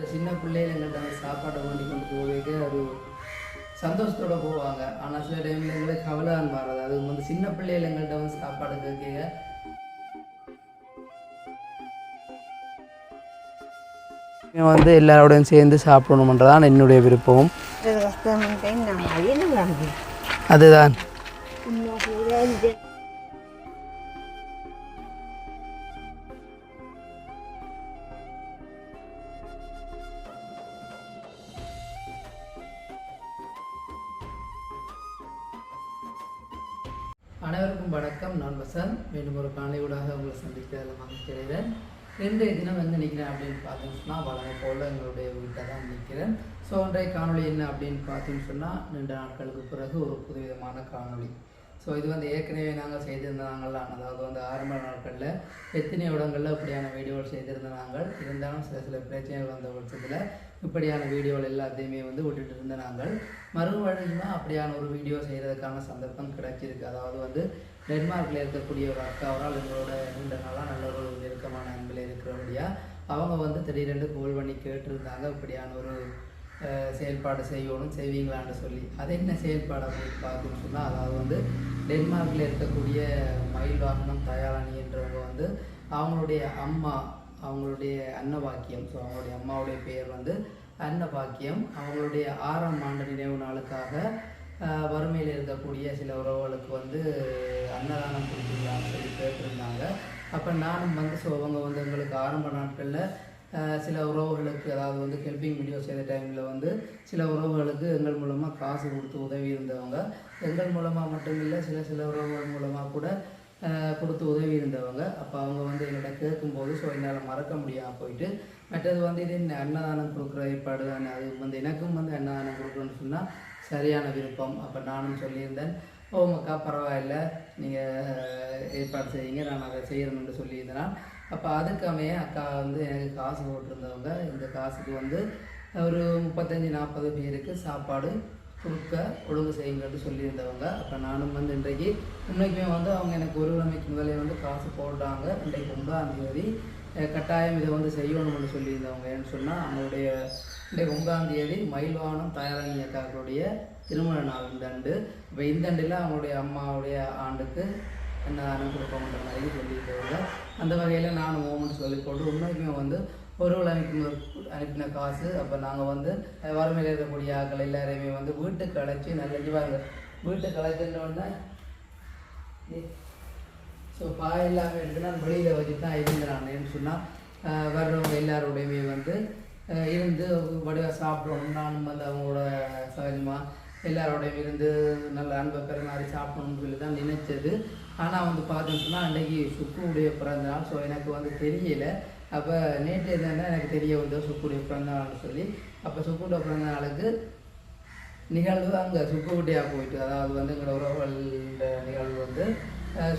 இந்த சின்ன பிள்ளைகள் எங்கள்கிட்ட வந்து சாப்பாட்டை வேண்டி கொண்டு போவதற்கு ஒரு சந்தோஷத்தோட போவாங்க. ஆனால் சில டைமில் எங்களுக்கு கவலை தான் மாறுது. அது வந்து சின்ன பிள்ளைகள் எங்கள்கிட்ட வந்து சாப்பாடு கேட்க வந்து எல்லாரோடையும் சேர்ந்து சாப்பிடணுன்றதான் என்னுடைய விருப்பம். அதுதான். ஸோ இன்றைய காணொலி என்ன அப்படின்னு பார்த்தீங்கன்னு சொன்னால் ரெண்டு நாட்களுக்கு பிறகு ஒரு புதுவிதமான காணொலி ஸோ இது வந்து ஏற்கனவே நாங்கள் செய்திருந்தாங்கள்ல அதாவது வந்து ஆரம்ப நாட்களில் எத்தனை இடங்களில் இப்படியான வீடியோகள் செய்திருந்தாங்கள் இருந்தாலும் சில சில பிரச்சனைகள் வந்த பட்சத்தில் இப்படியான வீடியோகள் எல்லாத்தையுமே வந்து விட்டுட்டு இருந்த நாங்கள். மறுபடியும் அப்படியான ஒரு வீடியோ செய்கிறதுக்கான சந்தர்ப்பம் கிடைச்சிருக்கு. அதாவது வந்து டென்மார்க்கில் இருக்கக்கூடிய ஒரு அக்காவரால் எங்களோட நீண்ட நாளாக நல்ல ஒரு நெருக்கமான அன்பில் இருக்கிறபடியாக அவங்க வந்து திடீரென்று கோல் பண்ணி கேட்டிருந்தாங்க. இப்படியான ஒரு செயல்பாடு செய்யணும் செய்வீங்களான்னு சொல்லி. அது என்ன செயல்பாடு அப்படின்னு பார்த்தோம்னு சொன்னால் அதாவது வந்து டென்மார்க்கில் இருக்கக்கூடிய மயில் வாகனம் தயாராணி என்றவங்க வந்து அவங்களுடைய அம்மா அவங்களுடைய அன்னபாக்கியம் ஸோ அவங்களுடைய அம்மாவுடைய பெயர் வந்து அன்னபாக்கியம். அவங்களுடைய ஆறாம் ஆண்டு நினைவு நாளுக்காக வறுமையில் இருக்கக்கூடிய சில உறவுகளுக்கு வந்து அன்னதானம் கொடுத்துருக்காங்க சொல்லி கேட்டிருந்தாங்க. அப்போ நானும் வந்து ஸோ அவங்க வந்து எங்களுக்கு ஆரம்ப நாட்களில் சில உறவுகளுக்கு அதாவது வந்து ஹெல்பிங் வீடியோ செய்த டைமில் வந்து சில உறவுகளுக்கு எங்கள் மூலமாக காசு கொடுத்து உதவி இருந்தவங்க எங்கள் மூலமாக மட்டும் இல்லை சில சில உறவுகள் மூலமாக கூட கொடுத்து உதவி இருந்தவங்க. அப்போ அவங்க வந்து என்னிட்ட கேட்கும்போது ஸோ என்னால் மறக்க முடியாமல் போயிட்டு மற்றது வந்து இது அன்னதானம் கொடுக்குற ஏற்பாடு தானே அது வந்து எனக்கும் வந்து அன்னதானம் கொடுக்கணும்னு சொன்னால் சரியான விருப்பம். அப்போ நானும் சொல்லியிருந்தேன் ஓ மக்கா பரவாயில்ல நீங்கள் ஏற்பாடு செய்யுங்க நான் அதை செய்யணும்னு சொல்லியிருந்தேன். அப்போ அதுக்காமையே அக்கா வந்து எனக்கு காசு போட்டிருந்தவங்க. இந்த காசுக்கு வந்து ஒரு முப்பத்தஞ்சு நாற்பது பேருக்கு சாப்பாடு கொடுக்க ஒழுங்கு செய்யுங்கன்னு சொல்லியிருந்தவங்க. அப்போ நானும் வந்து இன்றைக்கு உண்மைக்குமே வந்து அவங்க எனக்கு ஒரு கிழமைக்கு முதலே வந்து காசு போடுறாங்க. இன்றைக்கு ஒன்பதாம் தேதி கட்டாயம் இதை வந்து செய்யணும்னு சொல்லியிருந்தவங்க. ஏன்னு சொன்னால் அவங்களுடைய இன்றைக்கு ஒன்பதாம் தேதி மயில்வானம் தயாரணி அக்காக்களுடைய திருமண நாள் இந்த ஆண்டு இப்போ இந்த ஆண்டில் அவங்களுடைய அம்மாவுடைய ஆண்டுக்கு அன்னதானம் கொடுப்போம்ன்ற மாதிரி சொல்லியிருந்தவங்க. அந்த வகையில் நானும் ஓமன் சொல்லி போட்டு உண்மைக்குமே வந்து ஒருவள் அனுப்பின அனுப்பின காசு. அப்போ நாங்கள் வந்து வறுமையில் இருக்கக்கூடிய ஆட்கள் எல்லாரையுமே வந்து வீட்டுக்கு அழைச்சி நல்ல வாங்க வீட்டுக்கு அழைச்சிட்டோன்னே ஸோ பாய் இல்லாமல் எடுத்து வெளியில் வச்சு தான் இருந்துறானேன்னு சொன்னால் வர்றவங்க எல்லாரோடையுமே வந்து இருந்து வடிவாக சாப்பிடணும். நானும் வந்து அவங்களோட சகஜமாக எல்லாரோடையும் இருந்து நல்ல அன்பை பெருமாறி சாப்பிடணும்னு சொல்லி தான் நினைச்சது. ஆனால் வந்து பார்த்தோம்னு சொன்னால் அன்றைக்கி சுக்குனுடைய பிறந்த நாள் ஸோ எனக்கு வந்து தெரியல. அப்போ நேற்று என்னென்னா எனக்கு தெரிய வந்து சுக்குடைய பிறந்த நாள்னு சொல்லி. அப்போ சுக்குடைய பிறந்த நாளுக்கு நிகழ்வு அங்கே சுக்குகுட்டியாக போயிட்டு அதாவது வந்து எங்களோட உறவுகளில் நிகழ்வு வந்து அஹ்,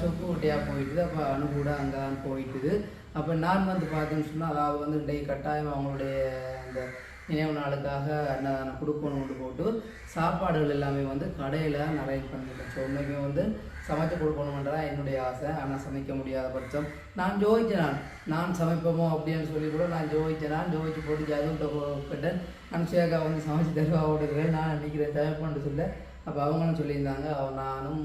போயிட்டுது. அப்போ அணு கூட அங்கே தான் போயிட்டுது. அப்போ நான் வந்து பார்த்தேன்னு சொன்னால் அதாவது வந்து இன்றைக்கு கட்டாயம் அவங்களுடைய அந்த நினைவு நாளுக்காக அன்னதானம் கொடுக்கணும்னு போட்டு சாப்பாடுகள் எல்லாமே வந்து கடையில் நிறைய பண்ணிட்டேன் ஸோ உண்மைக்குமே வந்து சமைச்சு கொடுக்கணுன்றதான் என்னுடைய ஆசை. ஆனால் சமைக்க முடியாத பட்சம் நான் ஜோதிச்சேன் நான் சமைப்போமோ அப்படின்னு சொல்லி கூட நான் ஜோதிச்சேன் நான் ஜோதிச்சு போட்டு ஜாதுகிட்ட போட்டேன் அனுஷியாக்கா வந்து சமைச்சு தருவா ஓடுகிறேன் நான் நினைக்கிறேன் சமைப்பேன்னு சொல்ல. அப்போ அவங்களும் சொல்லியிருந்தாங்க. அவன் நானும்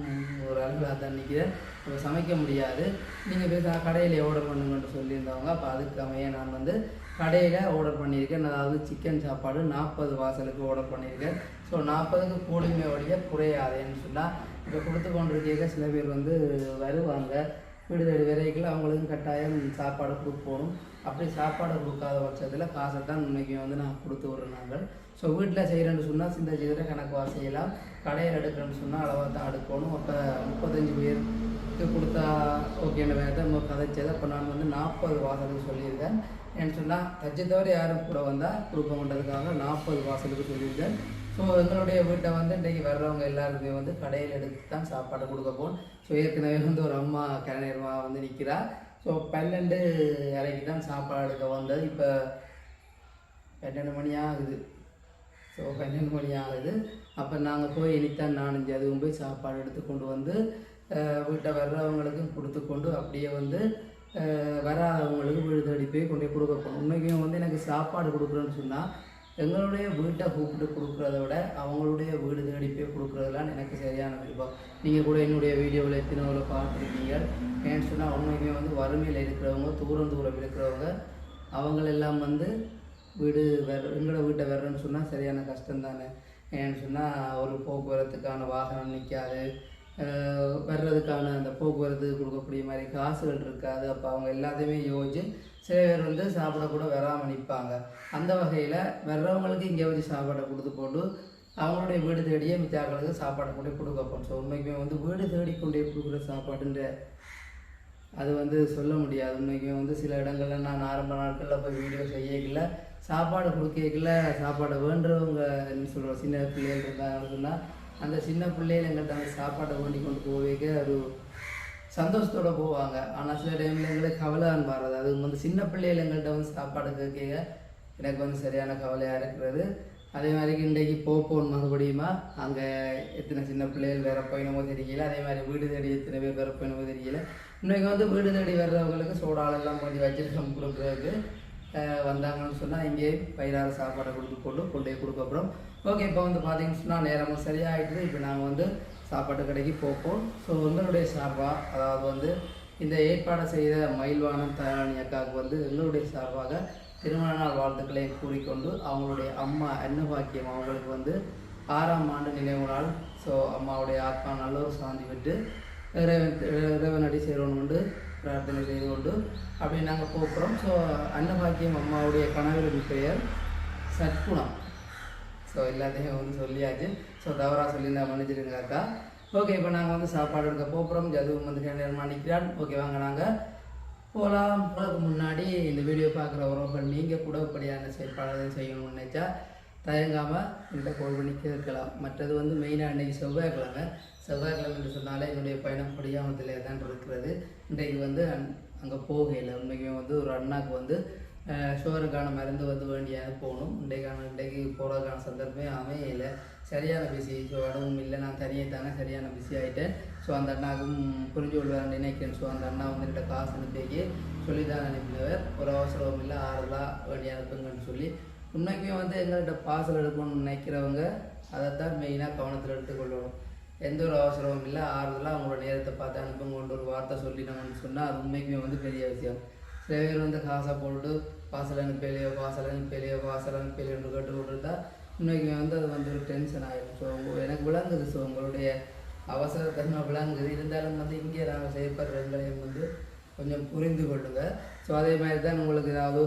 ஒரு அளவில் தான் நிற்கிறேன் அப்போ சமைக்க முடியாது. நீங்கள் பேச கடையில் ஆர்டர் பண்ணுங்கன்ட்டு சொல்லியிருந்தவங்க. அப்போ அதுக்கு அமைய நான் வந்து கடையில் ஆர்டர் பண்ணியிருக்கேன். அதாவது சிக்கன் சாப்பாடு நாற்பது வாசலுக்கு ஆர்டர் பண்ணியிருக்கேன். ஸோ நாற்பதுக்கு கூலிமே வழிய குறையாதேன்னு சொன்னால் இப்போ கொடுத்து கொண்டிருக்க சில பேர் வந்து வருவாங்க. விடுதலை விரைகள் அவங்களுக்கும் கட்டாயம் சாப்பாடு கொடுக்கணும் அப்படி சாப்பாடு கொடுக்காத பட்சத்தில் காசை தான் இன்னைக்கு வந்து நான் கொடுத்து விட்றோம் நாங்கள். ஸோ வீட்டில் செய்கிறேன்னு சொன்னால் சிந்த சிதற கணக்கு செய்யலாம். கடையில் எடுக்கிறேன்னு சொன்னால் அளவாக தான் எடுக்கணும். அப்போ முப்பத்தஞ்சு பேருக்கு கொடுத்தா ஓகேன்ற வேறு தான் நம்ம கதைச்சது. அப்போ நான் வந்து நாற்பது வாசலுக்கு சொல்லியிருக்கேன். ஏன்னு சொன்னால் தச்சு தவிர யாரும் கூட வந்தால் கொடுக்கணுன்றதுக்காக நாற்பது வாசலுக்கு சொல்லியிருக்கேன். ஸோ எங்களுடைய வீட்டை வந்து இன்றைக்கு வர்றவங்க எல்லாருக்குமே வந்து கடையில் எடுத்து தான் சாப்பாடு கொடுக்க போகணும் ஸோ ஏற்கனவே வந்து ஒரு அம்மா கிணறுமா வந்து நிற்கிறா ஸோ பன்னெண்டு அறைக்கு தான் சாப்பாடு எடுக்க வந்தது. இப்போ பன்னெண்டு மணி ஆகுது. ஸோ பன்னெண்டு மணி ஆகுது. அப்போ நாங்கள் போய் இனித்தான் நானஞ்சு அதுவும் போய் சாப்பாடு எடுத்து கொண்டு வந்து வீட்டை வர்றவங்களுக்கும் கொடுத்து கொண்டு அப்படியே வந்து வராதவங்களுக்கு வீடு தேடி போய் கொண்டு போய் கொடுக்க போகணும் உண்மைக்குமே வந்து எனக்கு சாப்பாடு கொடுக்குறேன்னு சொன்னால் எங்களுடைய வீட்டை கூப்பிட்டு கொடுக்குறத விட அவங்களுடைய வீடு தேடி போய் கொடுக்குறதுலாம் எனக்கு சரியான விருப்பம். நீங்கள் கூட என்னுடைய வீடியோவில் எத்தனை பார்த்துருக்கீங்க? ஏன்னு சொன்னால் உண்மைக்குமே வந்து வறுமையில் இருக்கிறவங்க தூரம் தூரம் இருக்கிறவங்க அவங்களெல்லாம் வந்து வீடு வேற எங்களோட வீட்டை வர்றேன்னு சொன்னால் சரியான கஷ்டம் தானே ஏன்னு சொன்னால் ஒரு போக்குவரத்துக்கான வாகனம் நிற்காது வர்றதுக்கான அந்த போக்குவரத்து கொடுக்கக்கூடிய மாதிரி காசுகள் இருக்காது. அப்போ அவங்க எல்லாத்தையுமே யோசிச்சு சில பேர் வந்து சாப்பிட கூட வராமல் நிற்பாங்க அந்த வகையில் வர்றவங்களுக்கு இங்கே வச்சு சாப்பாடை கொடுத்து போட்டு அவங்களுடைய வீடு தேடியே மித்தாக்களுக்கு சாப்பாடை கொண்டு கொடுக்க போகணும் ஸோ உண்மைக்குமே வந்து வீடு தேடி கொண்டு கொடுக்குற சாப்பாடுன்ற அது வந்து சொல்ல முடியாது. உண்மைக்குமே வந்து சில இடங்களில் நான் ஆரம்ப நாட்களில் போய் வீடியோ செய்யக்கல சாப்பாடு கொடுக்கல சாப்பாடை வேண்டுறவங்க என்ன சொல்கிறோம் சின்ன பிள்ளைகள் இருந்தாங்கன்னு சொன்னால் அந்த சின்ன பிள்ளைகள் எங்கள்கிட்ட அந்த சாப்பாட்டை வேண்டி கொண்டு போவேக்க ஒரு சந்தோஷத்தோட போவாங்க. ஆனால் சில டைமில் எங்களுக்கு கவலைன்னு மாறுது அது வந்து சின்ன பிள்ளைகள் எங்கள்கிட்ட வந்து சாப்பாடு கேட்க எனக்கு வந்து சரியான கவலையாக இருக்கிறது. அதே மாதிரி இன்றைக்கு போப்போன் மறுபடியுமா அங்கே எத்தனை சின்ன பிள்ளைகள் வேற போயினமோ தெரியல. அதே மாதிரி வீடு தேடி எத்தனை பேர் வேற போயினமோ தெரியல. இன்னைக்கு வந்து வீடு தேடி வர்றவங்களுக்கு சோடாலெல்லாம் கொஞ்சம் வச்சிருக்கோம் கொடுக்குறதுக்கு வந்தாங்கன்னு சொன்னால் இங்கே பயிரார சாப்பாடை கொடுத்து போட்டு கொண்டு போய் கொடுக்க ஓகே இப்போ வந்து பார்த்தீங்கன்னு சொன்னால் நேரமும் சரியாயிடுது. இப்போ நாங்கள் வந்து சாப்பாட்டு கடைக்கு போப்போம். ஸோ எங்களுடைய சார்பாக அதாவது வந்து இந்த ஏற்பாடை செய்த மயில்வானம் தயாரணி அக்காவுக்கு வந்து எங்களுடைய சார்பாக திருமண நாள் வாழ்த்துக்களை கூறிக்கொண்டு அவங்களுடைய அம்மா அன்னபாக்கியம் அவங்களுக்கு வந்து ஆறாம் ஆண்டு நினைவு நாள். ஸோ அம்மாவுடைய ஆத்மா நல்ல ஒரு சாந்தி விட்டு இறைவன் இறைவன் அடி சேரணும் கொண்டு பிரார்த்தனை செய்து கொண்டு அப்படி நாங்கள் போகிறோம். ஸோ அன்னபாக்கியம் அம்மாவுடைய கணவரின் பெயர் சத்குணம். ஸோ எல்லாத்தையும் வந்து சொல்லியாச்சு. ஸோ தவறாக சொல்லியிருந்தா மன்னிச்சிருங்க அக்கா. ஓகே இப்போ நாங்கள் வந்து சாப்பாடு எடுக்க போகிறோம் ஜதுவும் வந்து நேரமாக நிற்கிறான் ஓகே வாங்க நாங்கள் போகலாம் போகிறதுக்கு முன்னாடி இந்த வீடியோ பார்க்குற உறவுகள் நீங்கள் கூட இப்படியான செயற்பாடுகள் செய்யணும்னு நினைச்சா தயங்காமல் என்கிட்ட கால் பண்ணி கேட்கலாம். மற்றது வந்து மெயினாக இன்றைக்கி செவ்வாய்க்கிழமை செவ்வாய்க்கிழமை. என்று சொன்னாலே என்னுடைய பயணம் படியாமத்தில் தான் இருக்கிறது. இன்றைக்கு வந்து அங்கே போகையில் உண்மைக்குமே வந்து ஒரு அண்ணாக்கு வந்து ஷுகருக்கான மருந்து வந்து வேண்டியது போகணும் இன்றைக்கான இன்றைக்கு போகிறதுக்கான சந்தர்ப்பமே அமையல சரியான பிஸி ஸோ இடமும் இல்லை நான் தனியே தானே சரியான பிஸி ஆகிட்டேன் ஸோ அந்த அண்ணாக்கும் புரிஞ்சு கொள்வார் நினைக்கிறேன் ஸோ அந்த அண்ணா வந்து என்கிட்ட காசு அனுப்பிக்கு சொல்லி தான் அனுப்பினவர் ஒரு அவசரம் இல்லை ஆறுதலாக வேண்டிய அனுப்புங்கன்னு சொல்லி உண்மைக்குமே வந்து எங்கள்கிட்ட பார்சல் எடுக்கணும்னு நினைக்கிறவங்க அதைத்தான் மெயினாக கவனத்தில் எடுத்துக்கொள்ளணும் எந்த ஒரு அவசரமும் இல்லை ஆறுதலாக அவங்களோட நேரத்தை பார்த்து அனுப்புங்க ஒரு வார்த்தை சொல்லினோம்னு சொன்னால் அது உண்மைக்குமே வந்து பெரிய விஷயம் சில பேர் வந்து காசை போட்டு வாசல் அனுப்பலையோ வாசல் அனுப்பலையோ வாசல் அனுப்பலையோன்னு கேட்டு கொண்டிருந்தா உண்மைக்குமே வந்து அது வந்து ஒரு டென்ஷன் ஆகிடும் ஸோ எனக்கு விளங்குது. ஸோ உங்களுடைய அவசரத்தன்மை விளங்குது. இருந்தாலும் வந்து இங்கே நாங்கள் செய்யப்படுற எங்களையும் வந்து கொஞ்சம் புரிந்து கொள்ளுங்க. ஸோ அதே மாதிரி தான் உங்களுக்கு ஏதாவது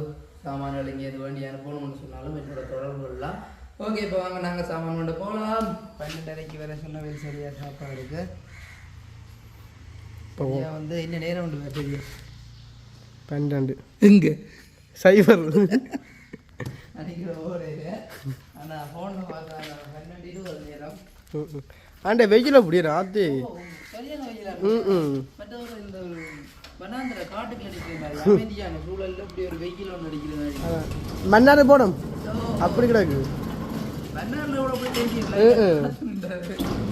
சாமான்கள் இங்கே இது வேண்டி அனுப்பணும்னு சொன்னாலும் என்னோட தொடர்பு கொள்ளலாம் ஓகே இப்போ வாங்க. நாங்கள் சாமான் கொண்டு போகலாம் பன்னெண்டரைக்கு வர சொன்ன வேலை சரியாக சாப்பாடு இருக்கு. ஐயா வந்து என்ன நேரம் உண்டு? தெரியும் பன்னெண்டு. எங்கே? சைபர். ஆண்ட வெயில அப்படியே ராத்து ம் ம். மன்னாரு போடும் அப்படி கிடக்கு வண்ணாரில் எவ்வளோ போய் தெரியுங்களா ம், ம்.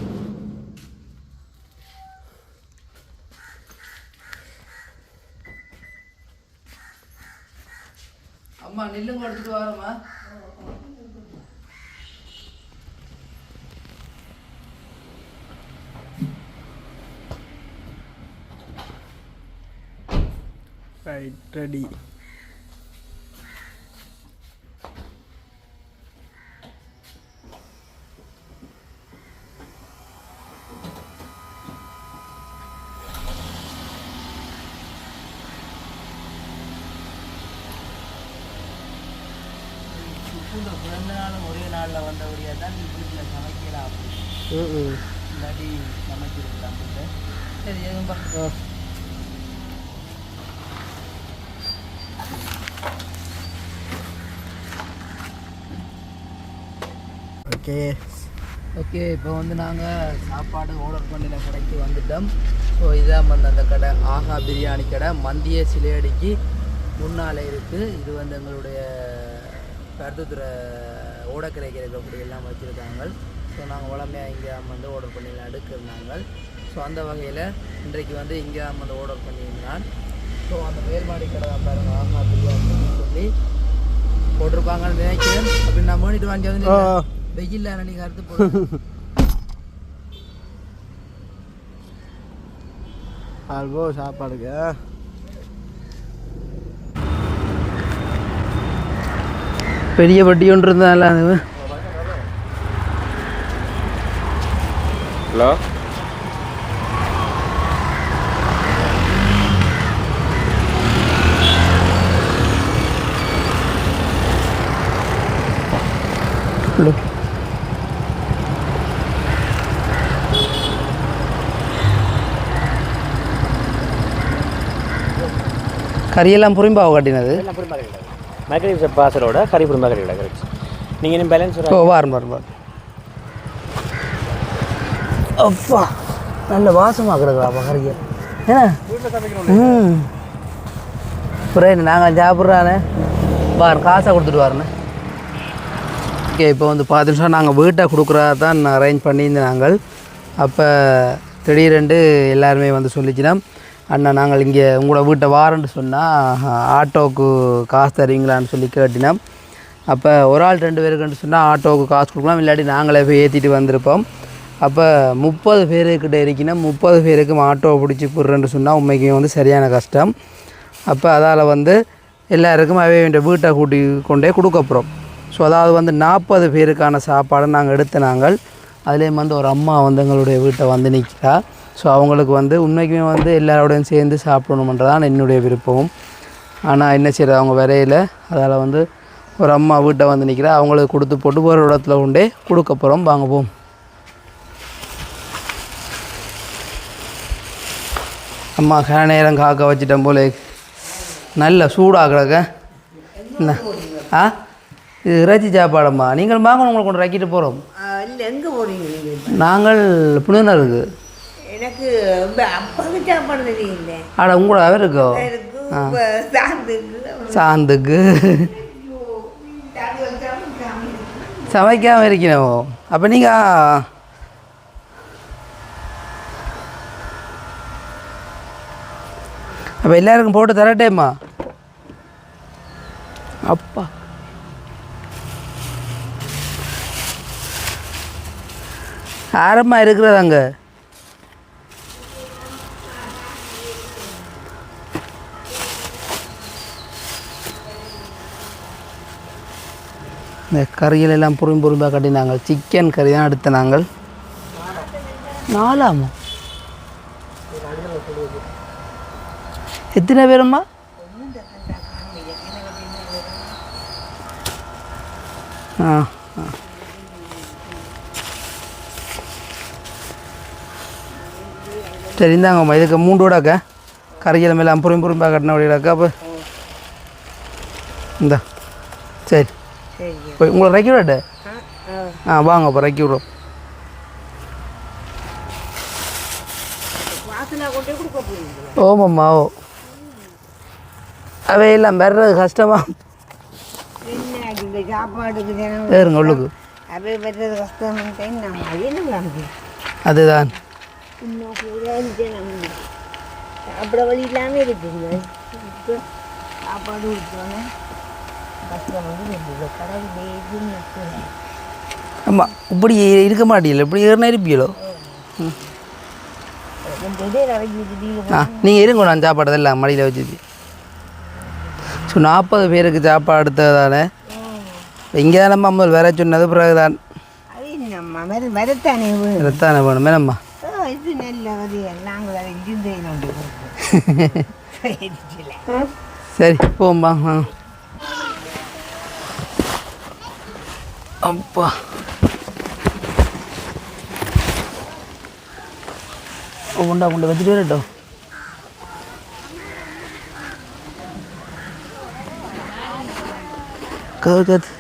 அம்மா நெல்லுங்க எடுத்துட்டு வரமா ரைட் ரெடி இந்த பிறந்த நாளும் ஒரே நாளில் வந்தபடியாக தான் வீட்டில் சமைக்கலாம் இல்லாட்டி சமைச்சிருக்கலாம் சரி எதுவும் பா ஆ ஓகே. ஓகே இப்போ வந்து நாங்கள் சாப்பாடு ஆர்டர் பண்ணின கடைக்கு வந்துட்டோம். ஸோ இதான் வந்து அந்த கடை. ஆஹா பிரியாணி கடை. மந்திய சிலையடிக்கு முன்னால் இருக்குது இது வந்து எங்களுடைய கருத்துத்துறை ஓடக்கரைக்கு இருக்கக்கூடிய எல்லாம் வச்சுருக்காங்க. ஸோ நாங்கள் வளமையாக இங்கே வந்து ஆர்டர் பண்ணி எடுக்கிறாங்க ஸோ அந்த வகையில் இன்றைக்கு வந்து இங்கே வந்து ஆர்டர் பண்ணியிருந்தான் ஸோ அந்த மேல்மாடி கடை பாருங்க ஆஹா பிரியாணி சொல்லி போட்டிருப்பாங்கன்னு நினைக்கிறேன். அப்படி நான் மூணிட்டு வாங்கி வந்து ஓ. வெயில்ல நீங்க அறுத்து போடுங்க. ஆல்போ சாப்பாடுக்கு. பெரிய வட்டி ஒன்று இருந்தால அது. ஹலோ? கறியெல்லாம் புரிம்பாவை கட்டினது? மைக்ரேவ் பார்சலோட கறி புரிமா கிடையாது கரெக்ட். நீங்கள் பேலன்ஸ் ஓ வாரம் வாரம் வாரம். அப்பா நல்ல வாசமாக கிடக்குறாப்பா கறியை. ஏன்னா? ம். புரியுது நாங்கள் சாப்பிட்றானே? பாரு காசை கொடுத்துட்டு வரேண்ணே. ஓகே இப்போ வந்து பார்த்துட்டு நாங்கள் வீட்டை கொடுக்குறதா தான் அரேஞ்ச் பண்ணியிருந்தோம் நாங்கள். அப்போ திடீரெண்டு எல்லாருமே வந்து சொல்லிச்சுன்னா அண்ணா நாங்கள் இங்கே உங்களோட வீட்டை வாரேன்னு சொன்னால் ஆட்டோவுக்கு காசு தருவீங்களான்னு சொல்லி கேட்டினோம் அப்போ ஒரு ஆள் ரெண்டு பேருக்குன்னு சொன்னால் ஆட்டோவுக்கு காசு கொடுக்கலாம் இல்லாட்டி நாங்களே போய் ஏற்றிட்டு வந்திருப்போம். அப்போ முப்பது பேருக்கிட்ட இருக்கணும் முப்பது பேருக்கு ஆட்டோ பிடிச்சி போடுறேன்னு சொன்னால் உண்மைக்கு வந்து சரியான கஷ்டம். அப்போ அதால் வந்து எல்லாருக்கும் அவை வேண்டிய வீட்டை கூட்டி கொண்டே கொடுக்க போகிறோம் ஸோ அதாவது வந்து நாற்பது பேருக்கான சாப்பாடை நாங்கள் எடுத்த நாங்கள் அதுலேயும் வந்து ஒரு அம்மா வந்து எங்களுடைய வீட்டை வந்து நிற்கிறா ஸோ அவங்களுக்கு வந்து உண்மைக்குமே வந்து எல்லாரோடையும் சேர்ந்து சாப்பிடணுமன்றதான் என்னுடைய விருப்பம். ஆனால் என்ன செய்யறது அவங்க விரையில் அதால் வந்து ஒரு அம்மா வீட்டை வந்து நிற்கிறா அவங்களுக்கு கொடுத்து போட்டு ஒரு இடத்துல கொண்டே கொடுக்க போகிறோம் வாங்குவோம் அம்மா கன நேரம் காக்க வச்சிட்டேன் போல. நல்ல சூடாக கிடக்க என்ன ஆ? இது இறைச்சி சாப்பாடம்மா. நீங்கள் வாங்க உங்களுக்கு கொண்டு ரக்கிட்டு போகிறோம் இல்லை எங்கே போகிறீங்க நீங்கள் நாங்கள் புனிதருக்கு எனக்கு அப்பாவுக்கு சாப்பாடு தெரியல ஆட உங்களோட அவருக்கோ? சாந்துக்கு. சமைக்காமல் இருக்கணும். அப்போ நீங்கள் அப்போ எல்லாருக்கும் போட்டு தரட்டேம்மா. அப்பா. ஆரமாக இருக்கிறது அங்கே. இந்த கறிகள் எல்லாம் பொறும் பொறுமையாக கட்டினாங்க. சிக்கன் கறி தான் எடுத்த நாங்கள். நாலாமா? எத்தனை பேரும்மா? ஆ ஆ. சரி இந்தாங்கம்மா இதுக்கு மூண்டோடாக்க. கறிகள் எல்லாம் பொறும் பொறுமையாக கட்டின வழியாக்கா அப்போ. இந்தா. சரி. போய் உங்களை இறக்கி விடட்டு ஆ வாங்க அப்போ இறக்கி விட்றோம். ஓமாம்மா ஓ. அவையெல்லாம் வர்றது கஷ்டமா? சாப்பாடுக்கு உள்ளுக்கு. அதுதான். சாப்பிட வழி இல்லாமல் இப்போ சாப்பாடு கொடுத்தோன்னே ஆமாம் இப்படி இருக்க மாட்டீங்களா இப்படி ஏறினா இருப்பீங்களோ? ஆ நீங்கள் இருங்க நான் சாப்பாடு அதெல்லாம் மடியில் வச்சுச்சு ஸோ நாற்பது பேருக்கு சாப்பாடு எடுத்ததானே இங்கே தான் நம்ம அம்மல் வர சொன்னது பிறகுதான். அது நம்ம மர மரத்தானே வேணும் ரத்தானே வேணும் என்னம்மா ஓ, இது நல்ல வரியா நாங்கள் அதை இருந்து நோண்டி கொடுப்போம் சரி போம்பா ஆ. அப்பா. உண்டா கொண்டு வச்சுட்டு வரட்டும் கதவு கத்து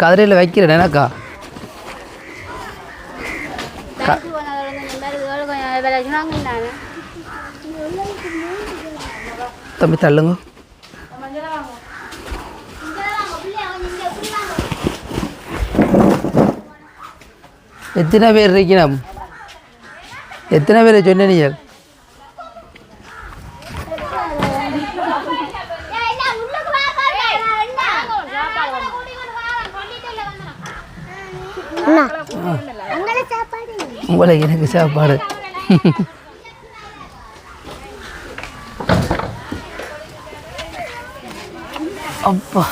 கதிரையில் வைக்கிறேன் எனக்கா? தம்பி தள்ளுங்க. எத்தனை பேர் இருக்கணும் எத்தனை பேரை சொன்ன நீங்கள் உங்களுக்கு எனக்கு சாப்பாடு. அப்பா.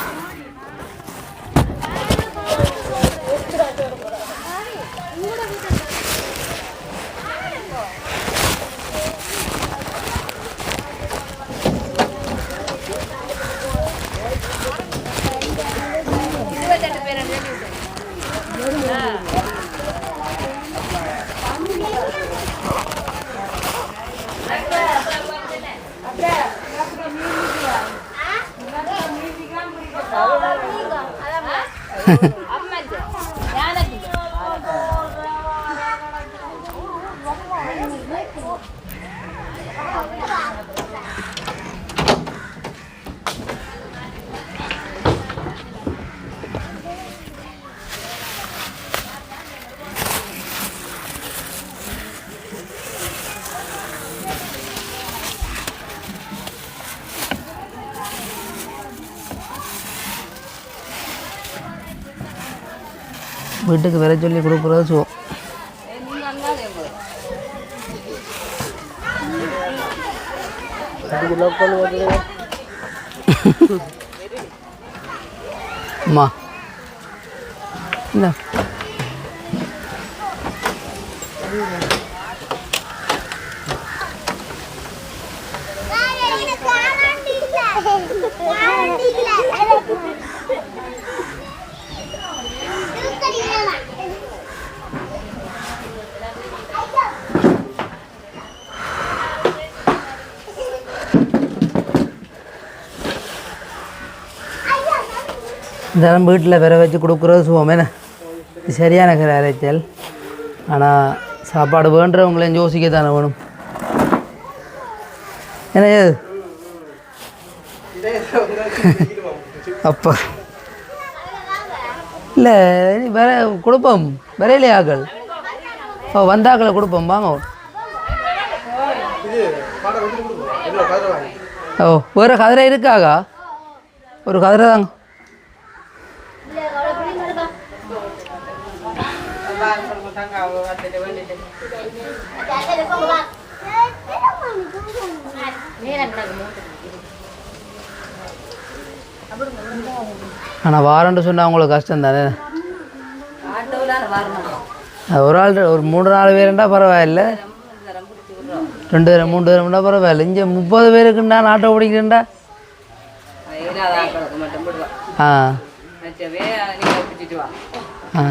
வீட்டுக்கு வர சொல்லி கொடுக்குறது சோ அம்மா. என்ன தினம் வீட்டில் விர வச்சு கொடுக்குறது சுகம் என்ன சரியான கரை அரைச்சல் ஆனால் சாப்பாடு வேண்டவங்களையும் யோசிக்க தானே வேணும். என்ன அப்பா. இல்லை வேற கொடுப்போம். விரையிலே ஆக்கள். ஓ வந்தாக்களை கொடுப்போம். வாங்க. ஓ வேறு கதிரை இருக்காகா ஒரு கதிரை தாங்க. ஆனால் வாரன்ட்டு சொன்னால் அவங்களுக்கு கஷ்டம் தானே? அது ஒரு ஆள் ஒரு மூணு நாலு பேருண்டா பரவாயில்ல. ரெண்டு பேரும் மூணு பேருண்டா பரவாயில்ல. இங்கே முப்பது பேருக்குண்டா நாட்டை ஓடிக்கிறேன்டா ஆ. ஆ.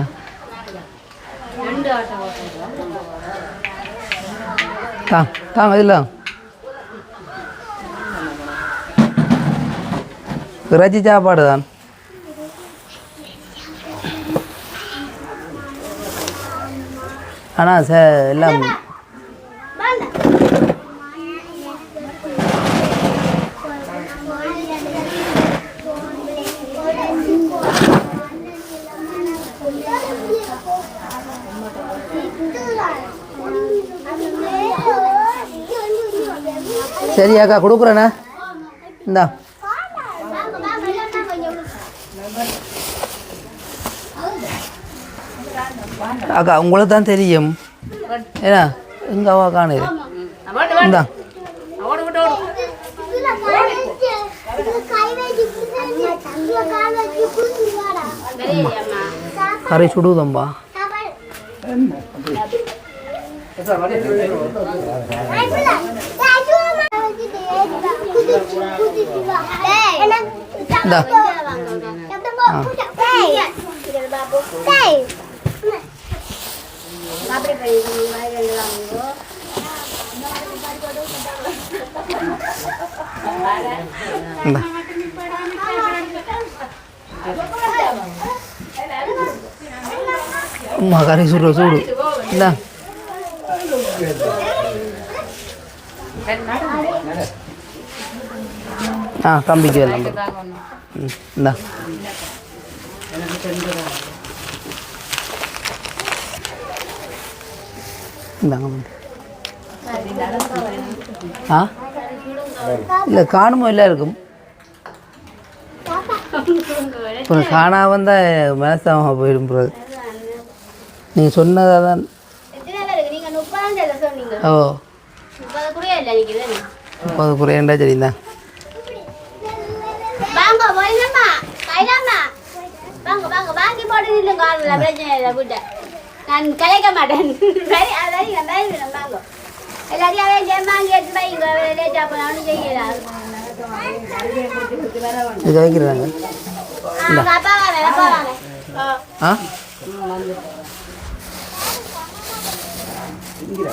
தா தாங்க இதில் இறைச்சி சாப்பாடு தான். ஆனால் ச எல்லாம் சரி அக்கா கொடுக்குறேண்ணே. இந்தா. அக்கா உங்களுக்கு தான் தெரியும் ஏன்னா எங்க அவா காணுது இந்தா கரை சுடுதம்பா இந்தா இந்தா அம்மா கரை சுடுற சூடு இந்தா ஆ தம்பிக்கு எல்லாம் ம் இந்தாங்க வந்து ஆ? இல்லை காணுமோ இல்லை இருக்கும். அப்புறம் காணாமல் தான் மனசாக போயிடும் போகிறது நீங்கள் சொன்னதாக தான். ஓ. முப்பது குறையாண்டா இல்லை வாங்க வாங்க வாங்கி போட்டு நில்லுங்க பிரச்சனை இல்லை விட்ட நான் கலைக்க மாட்டேன். சரி அதான் நீங்கள் வாங்க. எல்லாரையும் அவன் ஜெம்மாங்க எடுத்து வைங்க லேட்டாக போனாலும் செய்யலாம் இது வைக்கிறாங்க ஆ அப்பா வாங்க அப்பா வாங்க. ஆ. ஆ? இந்தா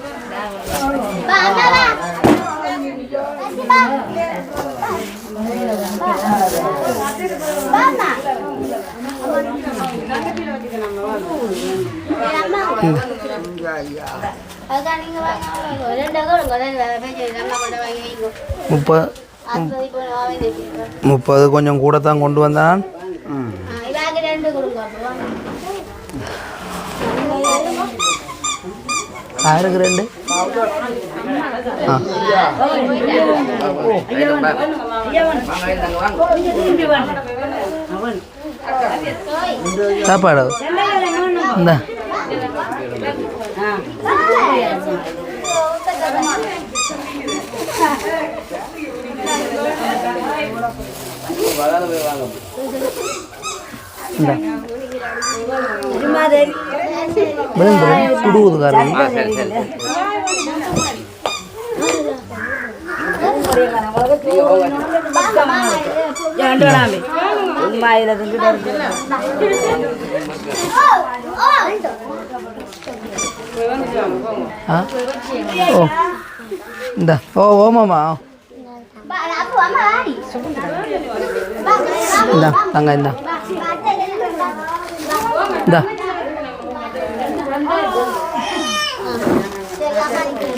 முப்பது. முப்பது கொஞ்சம் கூட தான் கொண்டு வந்தான் ஆ, இவாக்கு ரெண்டு கொடுங்க சாப்பாடு இந்த இந்த சுடுவது காரணம் ஓ இந்த ஓ ஓமாமா பா, அப்போ அம்மா வாடி. இந்த இந்த சரி, அம்மா நிக்கிறேன். இந்த வாங்க மாமா ஆ சரி ஆ வாங்க இந்த ஆ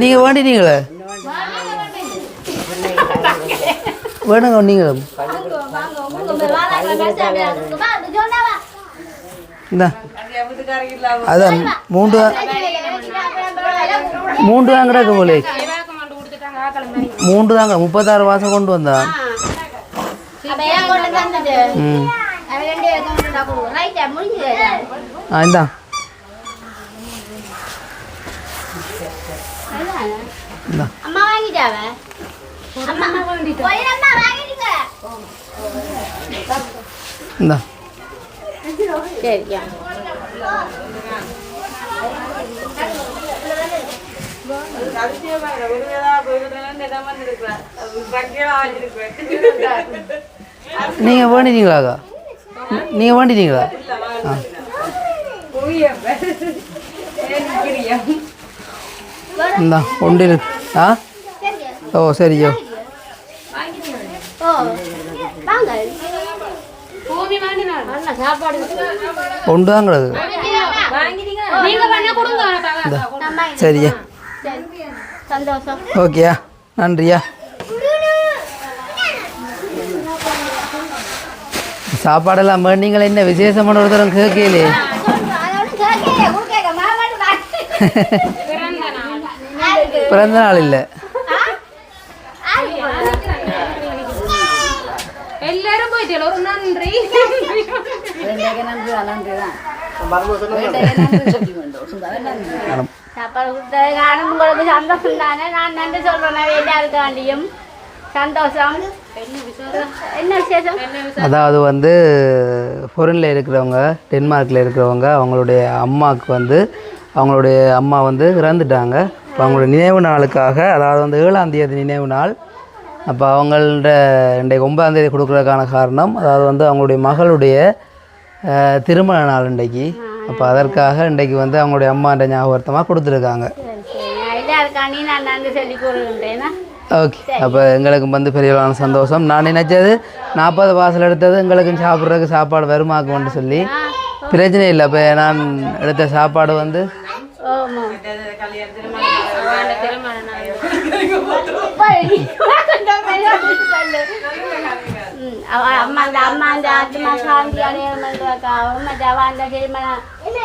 நீங்கள். வேண்டினீங்களே வேணுங்க நீங்களும் அதான் மூன்று மூன்று தான் கிடக்கு போலே மூன்று தாங்க முப்பத்தாறு மாதம் கொண்டு வந்தா. ம். ஆ இந்தா இந்தா அம்மா வாங்கிட்டாவ அம்மா போயிடம்மா வாங்கிட்டீங்க இந்தா சரியா நீங்கள் வேண்டினீங்களாக்கா நீங்கள் வேண்டினீங்களா ஆ இந்தா ஒன்றில் ஆ? ஓ அண்ணா, சாப்பாடு ஒன்று நம்ம சரியா. சரி. ஓகேயா நன்றியா. சாப்பாடெல்லாம் நீங்களே என்ன விசேஷமான ஒருத்தரம் கேட்கலையே? பிறந்த நாள் இல்லை எல்லாரும் போயிட்டு நன்றி. அதாவது வந்து ஃபொரினில் இருக்கிறவங்க டென்மார்க்கில் இருக்கிறவங்க அவங்களுடைய அம்மாவுக்கு வந்து அவங்களுடைய அம்மா வந்து இறந்துட்டாங்க. இப்போ அவங்களோட நினைவு நாளுக்காக அதாவது வந்து ஏழாம் தேதி நினைவு நாள். அப்போ அவங்கள்ட இன்றைக்கு ஒன்பதாம் தேதி கொடுக்குறதுக்கான காரணம் அதாவது வந்து அவங்களுடைய மகளுடைய திருமண நாள் இன்றைக்கு. அப்போ அதற்காக இன்றைக்கு வந்து அவங்களுடைய அம்மான்ற ஞாபகார்த்தமாக கொடுத்துருக்காங்க. ஓகே. அப்போ எங்களுக்கு வந்து பெரியவளான சந்தோஷம். நான் நினைச்சது நாற்பது வாசல் எடுத்தது எங்களுக்கு சாப்பிட்றதுக்கு சாப்பாடு வருமாக்கும்னு சொல்லி. பிரச்சனை இல்லை. இப்போ நான் எடுத்த சாப்பாடு வந்து அம்மா அந்த அம்மா அந்த மற்ற திருமணம்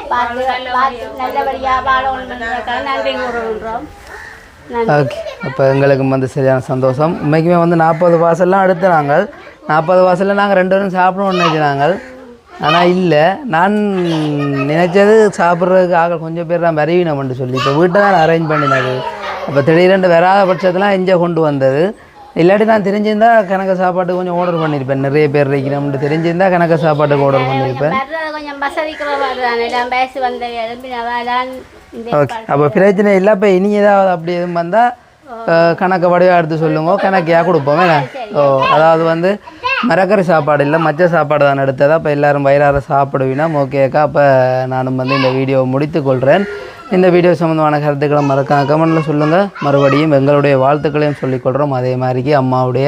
பார்த்து பார்த்து நன்றி கூறுகின்றோம் நன்றி. ஓகே. அப்போ எங்களுக்கு வந்து சரியான சந்தோஷம். உண்மைக்குமே வந்து நாற்பது வாசல்லாம் எடுத்து நாங்கள். நாற்பது வாசலில் நாங்கள் ரெண்டு பேரும் சாப்பிடணும்னு நினைக்கிறாங்க ஆனால் இல்லை. நான் நினைச்சது சாப்பிட்றதுக்கு ஆக கொஞ்சம் பேர் தான் வரவினம்னு சொல்லி. இப்போ வீட்டை தான் அரேஞ்ச் பண்ணினது. அப்போ திடீரென்று வராத பட்சத்தெலாம் இங்கே கொண்டு வந்தது. இல்லாட்டி நான் தெரிஞ்சிருந்தா கணக்கு சாப்பாட்டுக்கு கொஞ்சம் ஆர்டர் பண்ணியிருப்பேன் நிறைய பேர் இருக்கணும்னு தெரிஞ்சிருந்தா கணக்கு சாப்பாட்டுக்கு ஆர்டர் பண்ணியிருப்பேன் ஓகே. அப்போ பிரச்சனை இல்லை. இப்போ இனி ஏதாவது அப்படி எதுவும் வந்தால் கணக்கு வடிவாக எடுத்து சொல்லுங்க. கணக்கையாக கொடுப்போம். ஓ அதாவது வந்து மரக்கறி சாப்பாடு இல்லை மச்ச சாப்பாடு தான் எடுத்ததா. அப்போ எல்லாரும் வயிறார சாப்பிடுவீங்கன்னா ஓகேக்கா அப்போ நானும் வந்து இந்த வீடியோவை முடித்து கொள்கிறேன் இந்த வீடியோ சம்மந்தமான கருத்துக்களை மறக்காம கமெண்டில் சொல்லுங்கள் மறுபடியும் எங்களுடைய வாழ்த்துக்களையும் சொல்லிக்கொள்கிறோம் அதே மாதிரிக்கு அம்மாவுடைய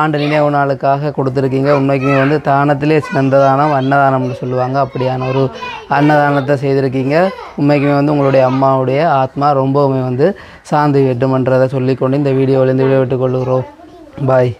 ஆண்டு நினைவு நாளுக்காக கொடுத்துருக்கீங்க. உண்மைக்குமே வந்து தானத்திலே சிறந்ததானம் அன்னதானம்னு சொல்லுவாங்க. அப்படியான ஒரு அன்னதானத்தை செய்திருக்கீங்க. உண்மைக்குமே வந்து உங்களுடைய அம்மாவுடைய ஆத்மா ரொம்பவுமே வந்து சாந்தி வெட்டுமன்றதை சொல்லிக்கொண்டு இந்த வீடியோவிலேருந்து விளையாட்டு கொள்கிறோம். பாய்